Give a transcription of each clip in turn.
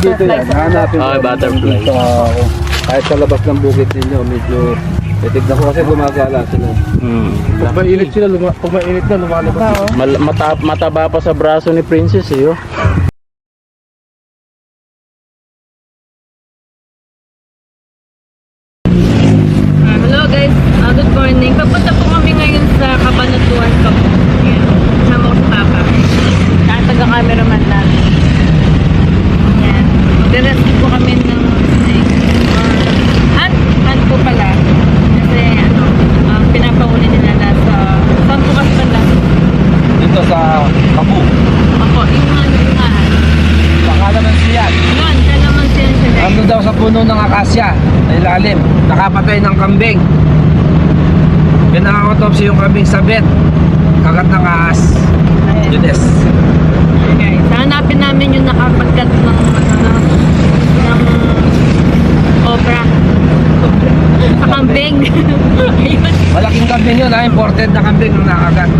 Dito yan, hanapin Okay, butterfly. Dito ako. Kahit sa labas ng bukid ninyo, medyo titignan ko kasi gumagala sila. Hmm. Pag mainit sila, luma, pag mainit na, lumalabas. Mal mataba pa sa braso ni Princess eh. Oh. Ah, hello guys, Ah, good morning. Papunta po kami ngayon sa Cabanatuan pa po. Ayan. Kasama ko si Papa. Saan taga-cameraman natin. Ayan. Mag-rescue po kami ng snake. Uh, at, at po pala. Kasi ano, um, pinapauli nila na sa saan po kasi pala. Dito sa Kabu. Ako, yung mga nungahan. Pangalan ng siyan. Yun, siya naman siya siya guys. Ando daw sa puno ng akasya, sa ilalim. Nakapatay ng kambing. Pinaka-autopsy yung kambing sa bed. Kagat ng ahas. Judes. Okay. Hanapin namin yung nakapagkat ng ano, ng obra. Sa kambing. Malaking kambing yun ha, imported na kambing nung nakagat.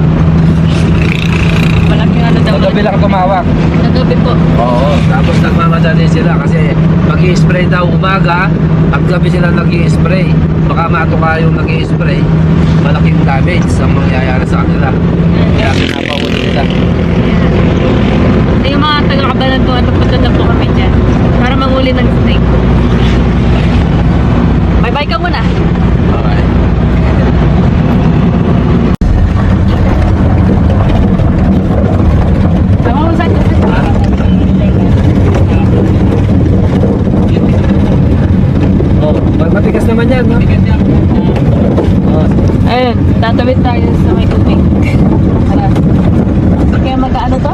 Malaking ano daw. Magabi lang tumawag. Nagabi po. Oo, tapos nagmamadali sila kasi mag spray daw umaga at gabi sila nag spray Baka matuka yung nag spray malaking damage ang mangyayari sa kanila. Kaya pinapahuli nila. Yung mga taga-kabalan po at papunta na po kami dyan. Para manguli ng snake. Bye-bye ka muna. Okay. Tama mo saan? Oh, matigas naman yan, no? Oh, Ayun, tatawid tayo sa may tubig. Tara. Kaya magkaano to?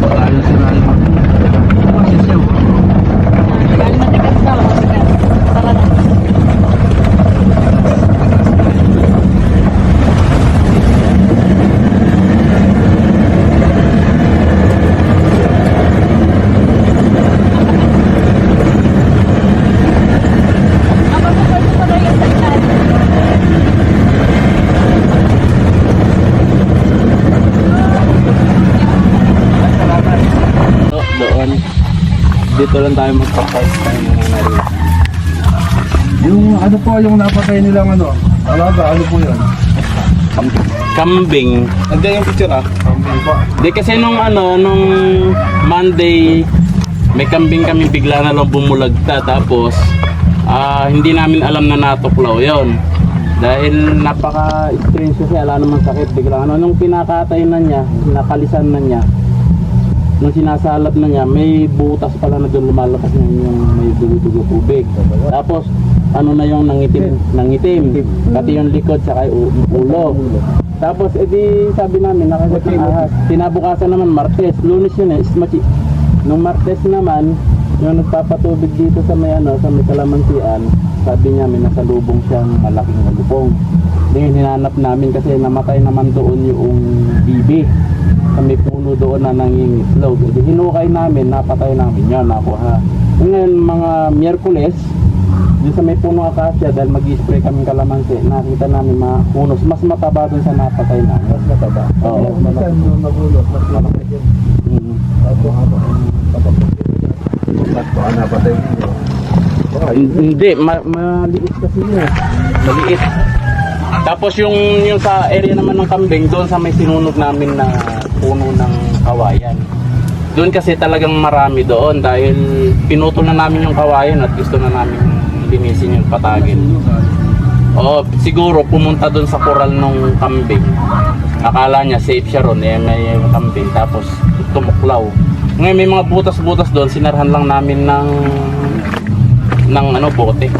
baka yun sila yung Kasi siya, oh. Dahil matigas daw. matigas. Tara na. Do doon. Dito lang tayo magpapas tayo mga nari. Yung ano po, yung napatay nilang ano, alaga, ano po yun? Kambing. Nandiyan yung picture ah. Kambing po. Di kasi nung ano, nung Monday, may kambing kami bigla na lang bumulagta. Tapos, ah, hindi namin alam na natuklaw yon Dahil napaka-strange kasi ala namang sakit. Bigla ano, nung pinakatay na niya, nakalisan na niya, nung sinasalap na niya, may butas pala na doon lumalabas na yung may dugo-dugo tubig. Tapos, ano na yung nangitim, nangitim. Pati yung likod, saka yung ulo. Tapos, edi sabi namin, nakagat ng ahas. Tinabukasan naman, Martes. Lunes yun eh, ismachi. Nung Martes naman, yung nagpapatubig dito sa may ano, sa may kalamansian, sabi niya may nasalubong siyang malaking nalubong. Ngayon hinanap namin kasi namatay naman doon yung bibi sa may puno doon na nangingitlog. Edi hinukay namin, napatay namin yan, nakuha. Ngayon mga Miyerkules, doon sa may puno akasya dahil mag-spray kami kalamansi, nakita namin mga punos, mas mataba doon sa napatay namin. Mas mataba? Oo. Yung nagulot, mas malaki yun. Mm. Ba't baka napatay ninyo? Hindi, ma- maliit kasi yun. Maliit. Tapos yung yung sa area naman ng kambing, doon sa may sinunog namin na puno ng kawayan. Doon kasi talagang marami doon dahil pinutol na namin yung kawayan at gusto na namin linisin yung patagin. Oo, siguro pumunta doon sa koral ng kambing. Akala niya safe siya ron, eh may kambing. Tapos tumuklaw. Ngayon may mga butas-butas doon, sinarhan lang namin ng ng ano bote.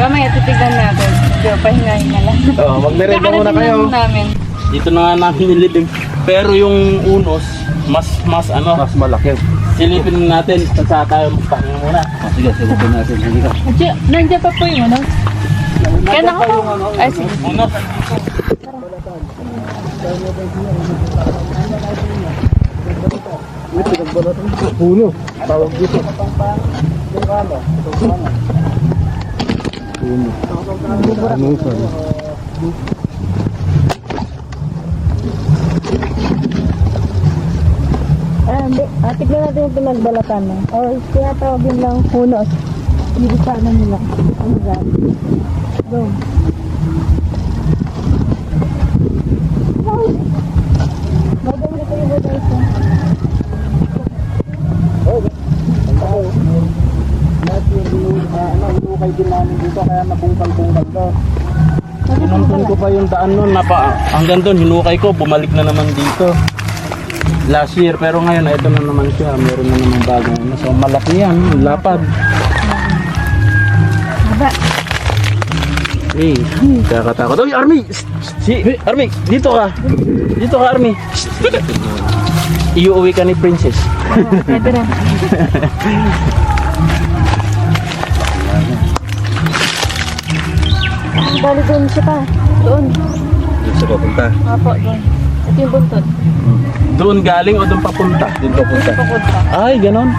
Mamaya titignan natin. Medyo pahinga-hinga lang. Oo, magmerenda muna kayo. Namin. Dito na nga namin nilibing. Pero yung unos, mas mas ano, Mas malaki. silipin natin saan tayo magpahinga muna. Oh, sige, silipin natin. Sige ka. Nandiyan, nandiyan pa po yung ano. Kaya na ako. Ay, sige. Unos. Puno. Tawag dito. Puno. Ano sa natin yung pinagbalatan na. O, kaya tawagin lang hunos. Hindi sana nila. Ano gan? Go. Gagawin na kayo ba ito? Uh, ano, inukay din namin dito kaya nabungkal-bungkal to. Pinuntun ko pa yung daan nun, napa, hanggang doon, hinukay ko, bumalik na naman dito. Last year, pero ngayon, ito na naman siya, meron na naman bagong ano. So, malaki yan, lapad. Haba. Eh, kakatakot. Uy, Army! Si, Army, dito ka. Dito ka, Army. Iuwi ka ni Princess. Oh, ito na. Bali doon siya pa. Doon. Doon sa papunta. Apo, doon. Ito yung buntot. Doon galing o doon papunta? Doon papunta. Papunta. Ay, ganon.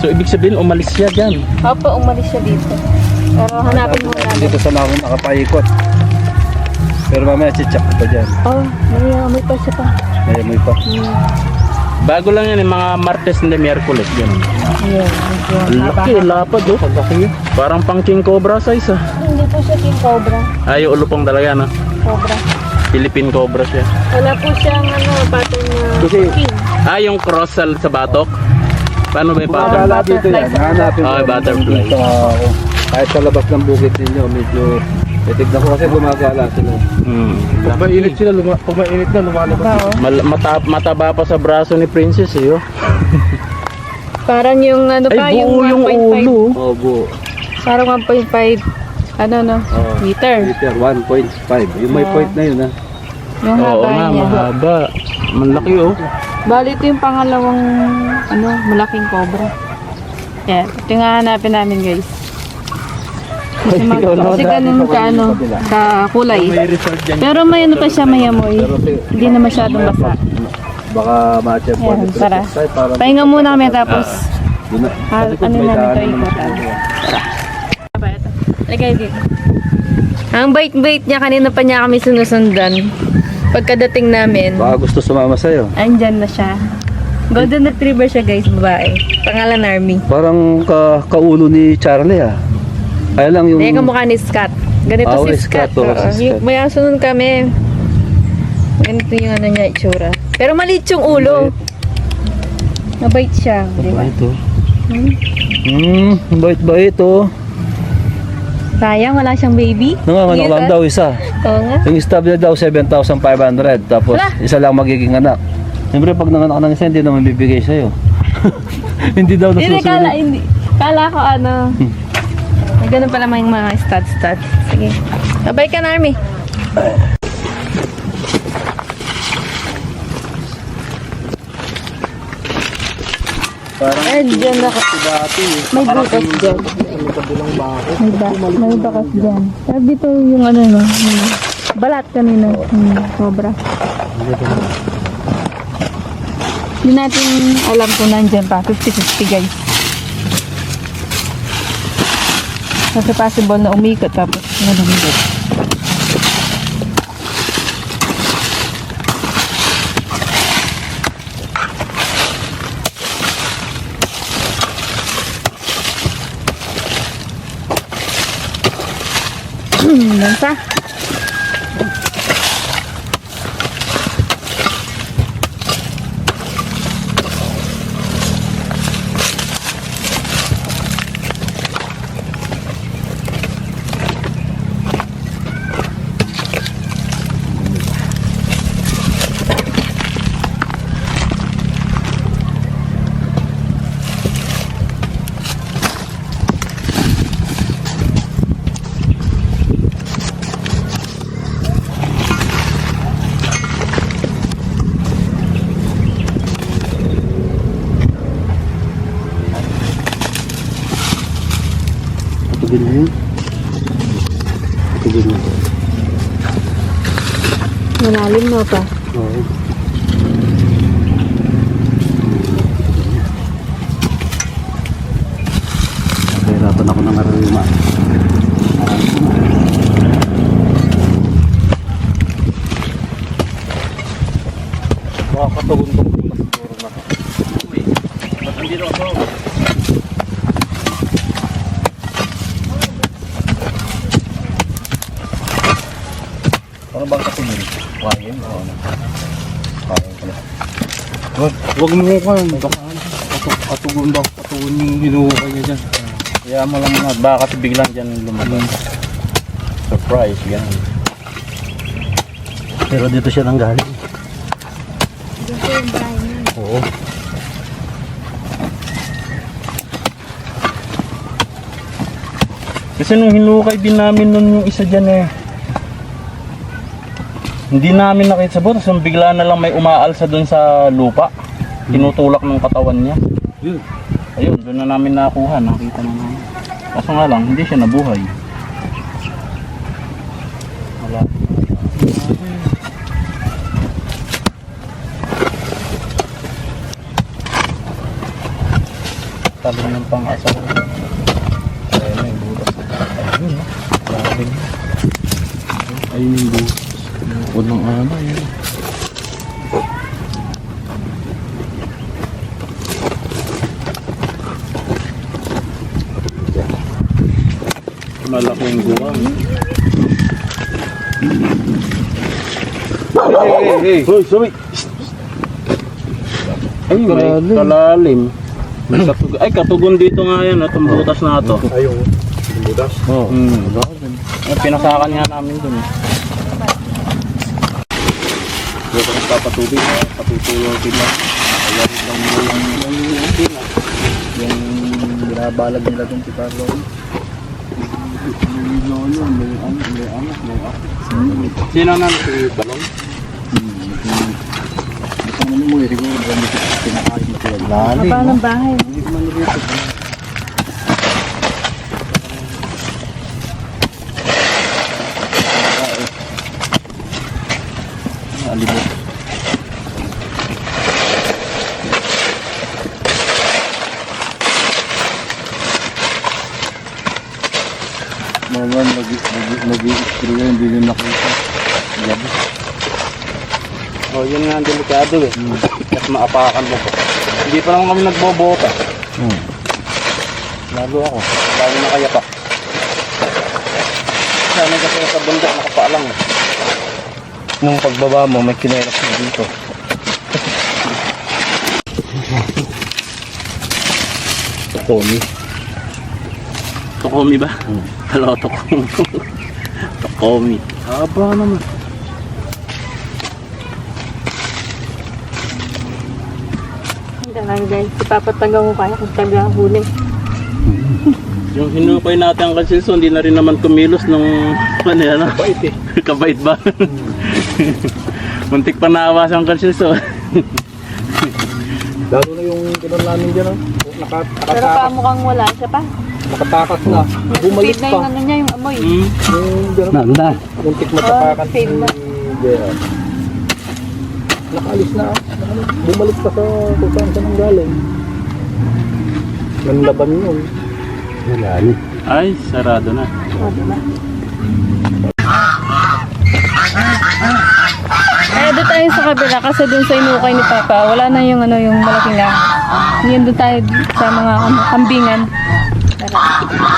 So, ibig sabihin, umalis siya dyan. Apo, umalis siya dito. Pero hanapin muna natin. Dito sa nakong nakapaikot. Pero mamaya chichak pa dyan. Oh, may amoy pa siya pa. May amoy pa. Hmm. Bago lang yan, yung mga Martes na Miyerkules, medyo Ang laki, lapad oh. Parang pang king cobra size ah. Hindi po siya king cobra. Ay, ulupong talaga no. Cobra. Philippine cobra siya. Wala po siyang ano, pattern na Kasi- king. Ah, yung cross sa, sa batok? Paano ba yung Parang pattern? Wala dito yan. butterfly. Hanapin Okay, butterfly. Dito ako. Kahit sa labas ng bukid ninyo, medyo... Eh, tignan ko kasi gumagala sila. Hmm. Pag mainit sila, luma, pag mainit na, lumalabas. Ba, oh. Mal- mata- mataba pa sa braso ni Princess eh. Oh. Parang yung ano pa, Ay, yung buo yung 1.5. ulo. Oh, buo. Parang 1.5, ano no, Oh. meter. Meter, 1.5. Yung may Oh. point na yun, ha? Yung Oo haba nga, niya. mahaba. Malaki oh. Bali, ito yung pangalawang, ano, malaking cobra. Yan, ito nga hanapin namin guys. Kasi, mag, kasi ganun ka, ano, ka kulay. Pero may ano pa siya, may amoy. Hindi na masyadong basa. Baka ma-check po. Yan, tara. Pahinga muna kami tapos, na- Ah, likod ano may namin daan ito, naman ikutan. ito. Lagay dito. Ang bait-bait niya, kanina pa niya kami sinusundan. Pagkadating namin, Baka gusto sumama sa'yo. andyan na siya. Golden Retriever siya guys, babae. Pangalan Army. Parang ka kaulo ni Charlie ah. Kaya lang yung... Hindi kamukha ni Scott. Ganito Ah, si Scott. Scott, oo, si Yung- Scott. May aso nun kami. Ganito yung ano niya, itsura. Pero maliit yung ulo. Mabait siya. Di ba? Bait oh. Hmm? Hmm, bait-bait oh. Sayang, wala siyang baby. Nanganganak Cute, lang ah. daw isa. Oo nga. Yung stub niya daw 7,500 tapos Wala. isa lang magiging anak. Siyempre pag nanganak ng isa hindi naman bibigay sa'yo. hindi daw Hindi, kala, nasusunod. hindi. Kala ko ano. May ganun pala mga mga stats-stats. Sige. Sabay ka na, Army. Parang Ay, dyan na ka. dati. May bukas dyan. May, ba may bakas dyan. Sabi dito yung ano no. balat kanina. Hmm, sobra. Hindi natin alam kung nandyan pa. 50-50 guys. Kasi possible na umikot tapos nalungkot. Hmm, Tugin mo yun. Tugin mo. Malalim mo pa. Oo. Nahirapan ako ng arima. Ano bang kasunod? Kain? Oo. Kain pala. Wag, wag mo ko yun. Baka atuk, atugon daw. Atugon yung hinuhukay niya dyan. Kaya mo lang muna, baka kasi biglang dyan lumabas. Surprise, yan. Pero dito siya nang galing. Dito yung bahay niya. Oo. Kasi nung hinukay din namin nun yung isa dyan eh. Hindi namin nakita sa butas, yung bigla na lang may umaalsa dun sa lupa. Tinutulak ng katawan niya. Yun. Ayun, doon na namin nakuha, nakita na namin. Kaso nga lang, hindi siya nabuhay. Wala. Talim ng pang-asa. Ayun yung butas. Ayun. Ayun yung butas. Bukod ng ano, yun. Malaking guwang. Hey, hey, hey. Hoy, sorry. Ay, may kalalim. May katug ay, katugon dito nga yan, itong butas na ito. Ayaw. Budas. Oh. Hmm. Ay, pinasakan nga namin dun. eh. Dito kung papatubig, eh, patutulong sila. Kaya rin lang mo yung yung yung pina. Yung binabalag nila dun si Carlo. May lolo, may ano, may anak, may ako. Sino na si Balong? Gusto mo mo, siguro dami ko pinakain mo sila. Lali. Ng bahay. Hindi ko man dito. Alibot. Mga nag-i-screw yun, hindi nyo nakita. Gabi. Oh, yun nga ang delikado eh. At maapakan mo pa. Hindi pa naman kami nagbobota. Hmm. Lalo ako. Lalo na kaya pa. Sana kasi sa bundok nakapaalang eh. Nung pagbaba mo, may kineras na dito. Tony. Tokomi ba? Hello, Tokomi. Tokomi. Haba naman. Lang guys. Si Papa taga ko kaya kung taga huli. Yung hinukay natin ang kansilso, hindi na rin naman kumilos nung ano yan. Kabait eh. Kabait ba? Muntik pa naawas ang kansilso. Lalo na yung kinon namin dyan, oh. Naka, Pero pa mukhang wala siya pa. nakatakas na. Bumalik Speed na pa. yung ano niya, yung amoy. hmm? Yung gano'n. Nanda. Muntik matapakan Oh, same na. Nakaalis na. Nakaalis. Bumalik pa sa kung saan siya nang galing. Nanlaban yun. Wala Ay, sarado na. Oh, diba? Eh, doon tayo sa kabila kasi doon sa inukay ni Papa, wala na yung ano yung malaking lang. Yun doon tayo sa mga ano, kambingan. Tara.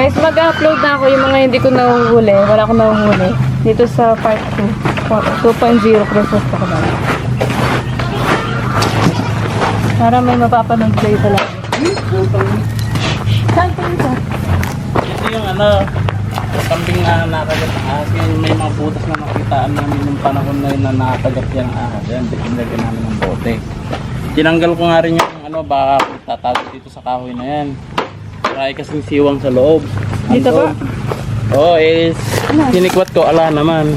Guys, mag-upload na ako yung mga hindi ko nahuhuli. Wala ko nahuhuli. Dito sa part 2. 2.0 process pa ko na. Para may mapapanood kayo talaga. Saan pa ito? Ito yung ano, kambing na nakagat ng ahas. Yung may mga butas na nakitaan namin yung panahon na yun na nakagat yan ang ahas. Yan, dinagyan namin ng bote. Tinanggal ko nga rin yung ano, baka tatago dito sa kahoy na yan. Marami kasing siwang sa loob. Dito ba? Oo, oh, is sinikwat ko, ala naman.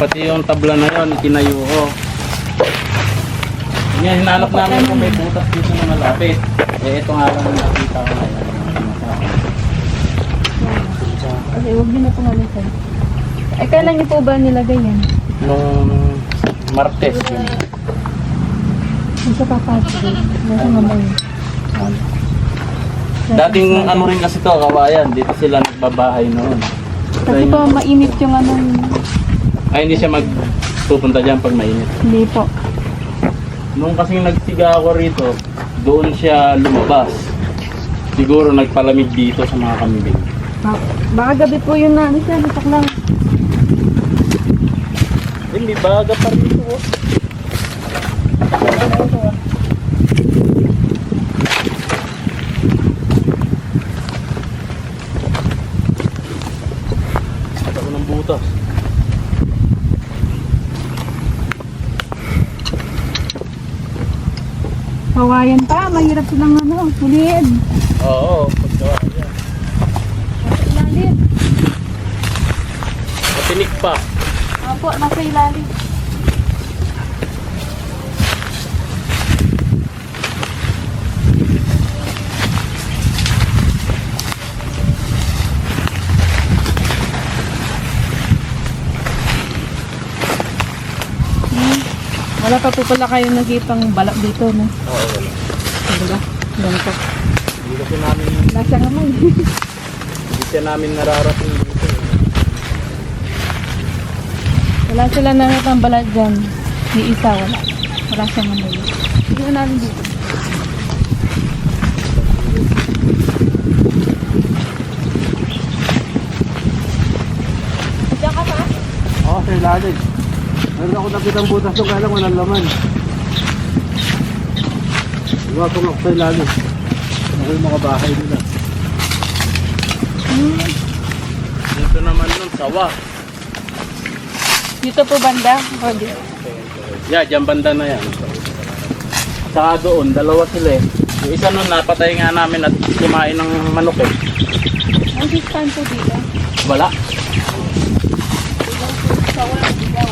Pati yung tabla na yon itinayo ko. Yan, hinanap namin kung may butas dito na malapit. Eh, ito nga lang ang nakita ko ngayon. Okay, huwag niyo na pong alisan. Eh, kailan niyo po ba nilagay yan? Nung Martes. Yung sa papasok. Nasa mamay. Dating ano rin kasi to, kawayan. Dito sila nagbabahay noon. Kasi po, mainit yung anong... Ay, hindi siya magpupunta dyan pag mainit. Hindi po. Nung kasing nagsiga ako rito, doon siya lumabas. Siguro nagpalamig dito sa mga kambing. Ba- Baka gabi po yun na, ano siya, natak lang. Hindi, baga pa rito. oh. Butas. Kawayan pa, mahirap silang ano, suliid. Oo, pagkawa yan. Ilalim. Matinik pa. Opo, nasa ilalim. Wala pa po pala kayo nakitang balak dito, no? Oo, wala. Diba? Ganito. Hindi kasi namin, Lasa naman. hindi siya namin nararating dito. eh. wala sila nakitang balat dyan. Ni isa, wala. Wala siyang amoy. Hindi na namin dito. Diyan ka pa? Oo, sa ilalim. Meron ako nakitang butas doon, kaya lang walang laman. Iwapang ako sa ilalim. Ako yung mga bahay nila. Dito naman nun, sawa. Dito po banda? O dito? Yeah, dyan banda na yan. Saka doon, dalawa sila eh. Yung isa nun, napatay nga namin at kumain ng manok eh. Ang distance po dito? Wala. Sa walang dilaw.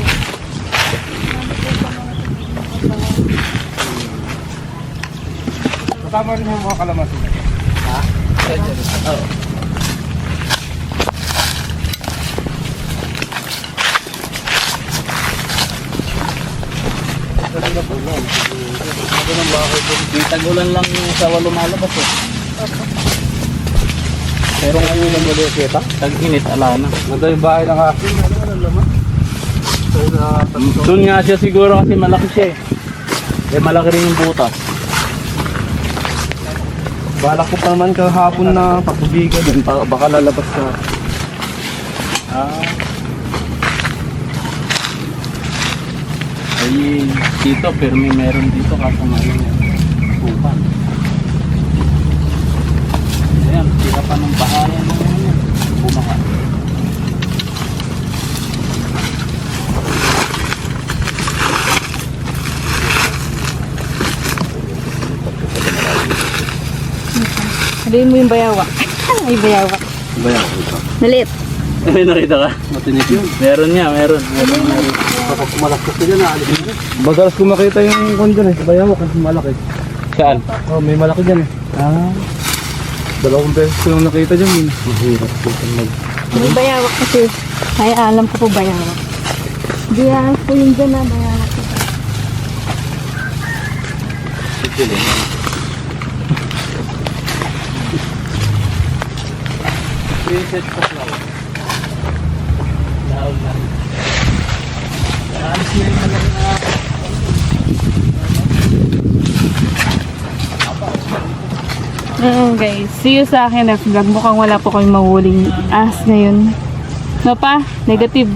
Kasama rin yung mga kalamansi. Oo. Di tagulan lang yung sawa lumalabas eh. Pero ngayon yung mali kita. Tag-init, ala na. Nanda yung bahay ng akin. Ano tatlo. Doon nga siya siguro kasi malaki siya eh. Eh malaki rin yung butas. Balak ko pa naman kahapon na pagbubigan din. Baka, baka lalabas ka. Ah. Ay, dito, pero may meron dito kaso ngayon yan. Kupa. Ayan, tira pa ng bahayan ng ano, bumaka. Sabihin mo yung bayawak. Ay, bayawak. Bayan. Maliit. Ay, nakita ka? Matinik yun. Meron niya, meron. Meron, meron. Kapag kumalakot ka dyan, naalis mo. Madalas ko makita yung kondyan eh. Bayan mo kasi malaki. Saan? Oh, may malaki dyan eh. Ah. Dalawang beses ko yung nakita dyan. eh. Mahirap mag... May bayawak kasi. Ay, alam ko po bayawak. Hindi alam po yung dyan na bayawak. Preset ko lang. Laon na. Alis na na Mm, guys, see you sa akin next vlog. Mukhang wala po kayong mahuling as ngayon. No pa? Negative.